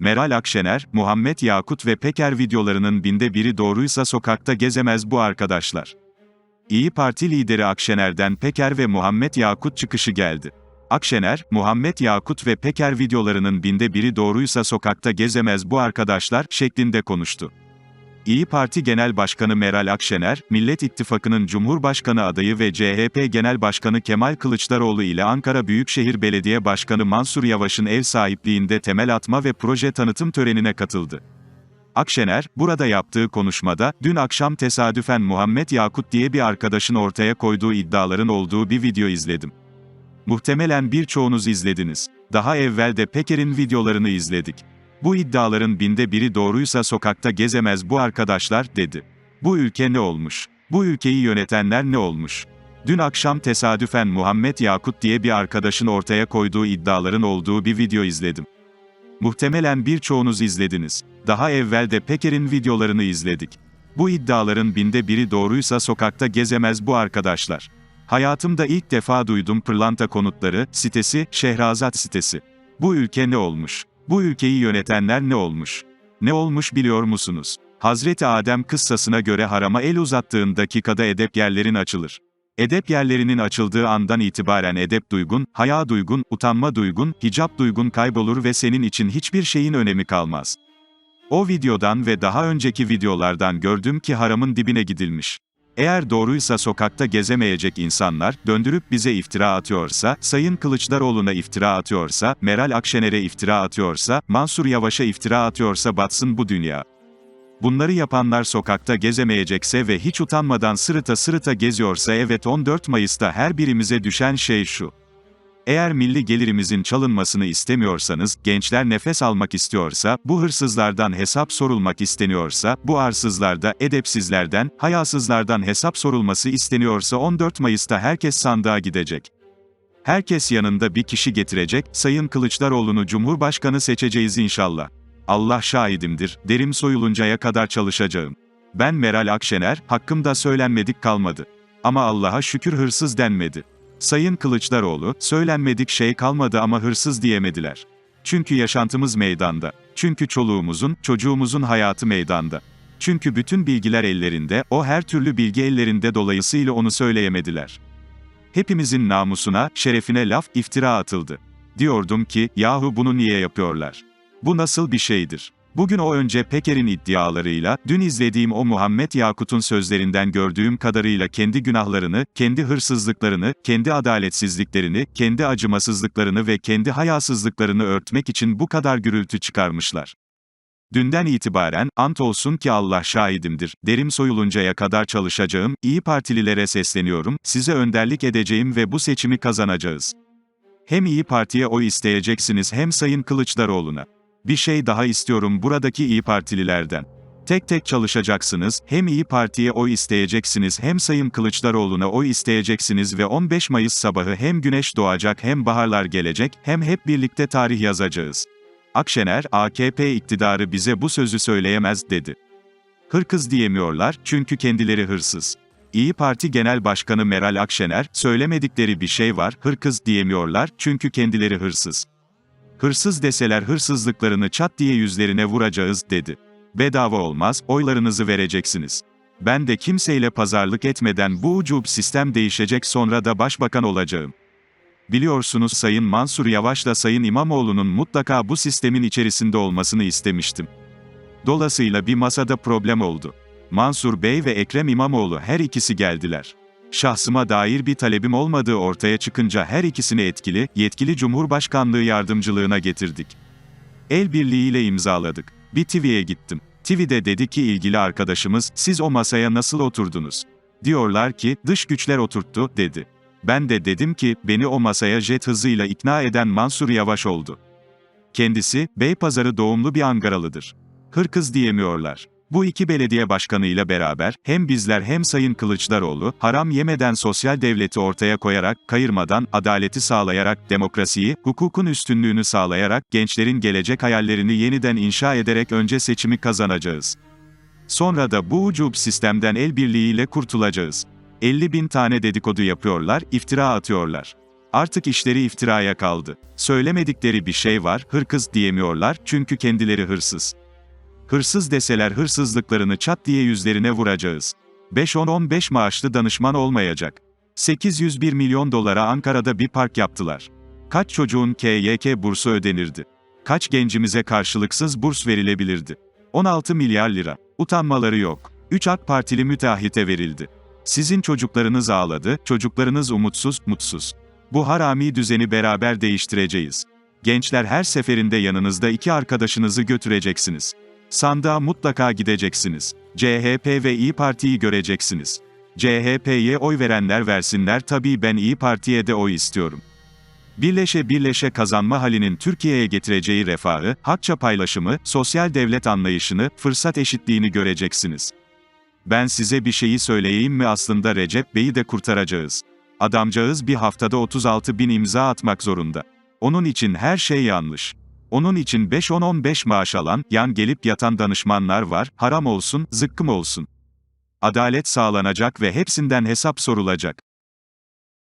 Meral Akşener, Muhammed Yakut ve Peker videolarının binde biri doğruysa sokakta gezemez bu arkadaşlar. İyi Parti lideri Akşener'den Peker ve Muhammed Yakut çıkışı geldi. Akşener, Muhammed Yakut ve Peker videolarının binde biri doğruysa sokakta gezemez bu arkadaşlar şeklinde konuştu. İyi Parti Genel Başkanı Meral Akşener, Millet İttifakı'nın Cumhurbaşkanı adayı ve CHP Genel Başkanı Kemal Kılıçdaroğlu ile Ankara Büyükşehir Belediye Başkanı Mansur Yavaş'ın ev sahipliğinde temel atma ve proje tanıtım törenine katıldı. Akşener, burada yaptığı konuşmada, dün akşam tesadüfen Muhammed Yakut diye bir arkadaşın ortaya koyduğu iddiaların olduğu bir video izledim. Muhtemelen birçoğunuz izlediniz. Daha evvel de Peker'in videolarını izledik. Bu iddiaların binde biri doğruysa sokakta gezemez bu arkadaşlar, dedi. Bu ülke ne olmuş? Bu ülkeyi yönetenler ne olmuş? Dün akşam tesadüfen Muhammed Yakut diye bir arkadaşın ortaya koyduğu iddiaların olduğu bir video izledim. Muhtemelen birçoğunuz izlediniz. Daha evvel de Peker'in videolarını izledik. Bu iddiaların binde biri doğruysa sokakta gezemez bu arkadaşlar. Hayatımda ilk defa duydum pırlanta konutları, sitesi, Şehrazat sitesi. Bu ülke ne olmuş? Bu ülkeyi yönetenler ne olmuş? Ne olmuş biliyor musunuz? Hazreti Adem kıssasına göre harama el uzattığın dakikada edep yerlerin açılır. Edep yerlerinin açıldığı andan itibaren edep duygun, haya duygun, utanma duygun, hicap duygun kaybolur ve senin için hiçbir şeyin önemi kalmaz. O videodan ve daha önceki videolardan gördüm ki haramın dibine gidilmiş. Eğer doğruysa sokakta gezemeyecek insanlar, döndürüp bize iftira atıyorsa, Sayın Kılıçdaroğlu'na iftira atıyorsa, Meral Akşener'e iftira atıyorsa, Mansur Yavaş'a iftira atıyorsa batsın bu dünya. Bunları yapanlar sokakta gezemeyecekse ve hiç utanmadan sırıta sırıta geziyorsa evet 14 Mayıs'ta her birimize düşen şey şu. Eğer milli gelirimizin çalınmasını istemiyorsanız, gençler nefes almak istiyorsa, bu hırsızlardan hesap sorulmak isteniyorsa, bu arsızlarda, edepsizlerden, hayasızlardan hesap sorulması isteniyorsa 14 Mayıs'ta herkes sandığa gidecek. Herkes yanında bir kişi getirecek, Sayın Kılıçdaroğlu'nu Cumhurbaşkanı seçeceğiz inşallah. Allah şahidimdir, derim soyuluncaya kadar çalışacağım. Ben Meral Akşener, hakkımda söylenmedik kalmadı. Ama Allah'a şükür hırsız denmedi. Sayın Kılıçdaroğlu, söylenmedik şey kalmadı ama hırsız diyemediler. Çünkü yaşantımız meydanda. Çünkü çoluğumuzun, çocuğumuzun hayatı meydanda. Çünkü bütün bilgiler ellerinde, o her türlü bilgi ellerinde dolayısıyla onu söyleyemediler. Hepimizin namusuna, şerefine laf, iftira atıldı. Diyordum ki, yahu bunu niye yapıyorlar? Bu nasıl bir şeydir? Bugün o önce Peker'in iddialarıyla, dün izlediğim o Muhammed Yakut'un sözlerinden gördüğüm kadarıyla kendi günahlarını, kendi hırsızlıklarını, kendi adaletsizliklerini, kendi acımasızlıklarını ve kendi hayasızlıklarını örtmek için bu kadar gürültü çıkarmışlar. Dünden itibaren, ant olsun ki Allah şahidimdir, derim soyuluncaya kadar çalışacağım, iyi Partililere sesleniyorum, size önderlik edeceğim ve bu seçimi kazanacağız. Hem iyi Parti'ye oy isteyeceksiniz hem Sayın Kılıçdaroğlu'na. Bir şey daha istiyorum buradaki İyi Partililerden. Tek tek çalışacaksınız, hem İyi Parti'ye oy isteyeceksiniz hem Sayın Kılıçdaroğlu'na oy isteyeceksiniz ve 15 Mayıs sabahı hem güneş doğacak hem baharlar gelecek, hem hep birlikte tarih yazacağız. Akşener, AKP iktidarı bize bu sözü söyleyemez, dedi. Hırkız diyemiyorlar, çünkü kendileri hırsız. İyi Parti Genel Başkanı Meral Akşener, söylemedikleri bir şey var, hırkız diyemiyorlar, çünkü kendileri hırsız. Hırsız deseler hırsızlıklarını çat diye yüzlerine vuracağız, dedi. Bedava olmaz, oylarınızı vereceksiniz. Ben de kimseyle pazarlık etmeden bu ucub sistem değişecek sonra da başbakan olacağım. Biliyorsunuz Sayın Mansur Yavaş'la Sayın İmamoğlu'nun mutlaka bu sistemin içerisinde olmasını istemiştim. Dolayısıyla bir masada problem oldu. Mansur Bey ve Ekrem İmamoğlu her ikisi geldiler. Şahsıma dair bir talebim olmadığı ortaya çıkınca her ikisini etkili, yetkili Cumhurbaşkanlığı yardımcılığına getirdik. El birliğiyle imzaladık. Bir TV'ye gittim. TV'de dedi ki ilgili arkadaşımız, siz o masaya nasıl oturdunuz? Diyorlar ki, dış güçler oturttu, dedi. Ben de dedim ki, beni o masaya jet hızıyla ikna eden Mansur Yavaş oldu. Kendisi, Beypazarı doğumlu bir Angaralıdır. Hırkız diyemiyorlar. Bu iki belediye başkanıyla beraber, hem bizler hem Sayın Kılıçdaroğlu, haram yemeden sosyal devleti ortaya koyarak, kayırmadan, adaleti sağlayarak, demokrasiyi, hukukun üstünlüğünü sağlayarak, gençlerin gelecek hayallerini yeniden inşa ederek önce seçimi kazanacağız. Sonra da bu ucub sistemden el birliğiyle kurtulacağız. 50 bin tane dedikodu yapıyorlar, iftira atıyorlar. Artık işleri iftiraya kaldı. Söylemedikleri bir şey var, hırkız diyemiyorlar çünkü kendileri hırsız. Hırsız deseler hırsızlıklarını çat diye yüzlerine vuracağız. 5-10-15 maaşlı danışman olmayacak. 801 milyon dolara Ankara'da bir park yaptılar. Kaç çocuğun KYK bursu ödenirdi? Kaç gencimize karşılıksız burs verilebilirdi? 16 milyar lira. Utanmaları yok. 3 AK Partili müteahhite verildi. Sizin çocuklarınız ağladı, çocuklarınız umutsuz, mutsuz. Bu harami düzeni beraber değiştireceğiz. Gençler her seferinde yanınızda iki arkadaşınızı götüreceksiniz. Sandığa mutlaka gideceksiniz. CHP ve İyi Parti'yi göreceksiniz. CHP'ye oy verenler versinler tabii ben İyi Parti'ye de oy istiyorum. Birleşe birleşe kazanma halinin Türkiye'ye getireceği refahı, hakça paylaşımı, sosyal devlet anlayışını, fırsat eşitliğini göreceksiniz. Ben size bir şeyi söyleyeyim mi aslında Recep Bey'i de kurtaracağız. Adamcağız bir haftada 36 bin imza atmak zorunda. Onun için her şey yanlış. Onun için 5-10-15 maaş alan, yan gelip yatan danışmanlar var, haram olsun, zıkkım olsun. Adalet sağlanacak ve hepsinden hesap sorulacak.